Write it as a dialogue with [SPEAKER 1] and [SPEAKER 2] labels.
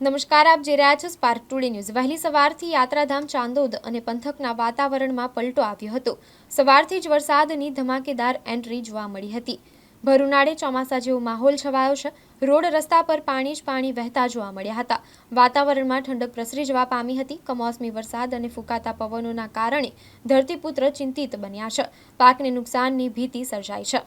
[SPEAKER 1] નમસ્કાર, આપ જે રહ્યા છો સ્પાર્ક ટુડે ન્યૂઝ વહેલી સવારથી યાત્રાધામ ચાંદોદ અને પંથકના વાતાવરણમાં પલટો આવ્યો હતો. સવારથી જ વરસાદની ધમાકેદાર એન્ટ્રી જોવા મળી હતી. ભરૂનાળે ચોમાસા જેવો માહોલ છવાયો છે. રોડ રસ્તા પર પાણી જ પાણી વહેતા જોવા મળ્યા હતા. વાતાવરણમાં ઠંડક પ્રસરી જવા પામી હતી. કમોસમી વરસાદ અને ફૂંકાતા પવનોના કારણે ધરતીપુત્ર ચિંતિત બન્યા છે. પાકને નુકસાનની ભીતિ સર્જાઈ છે.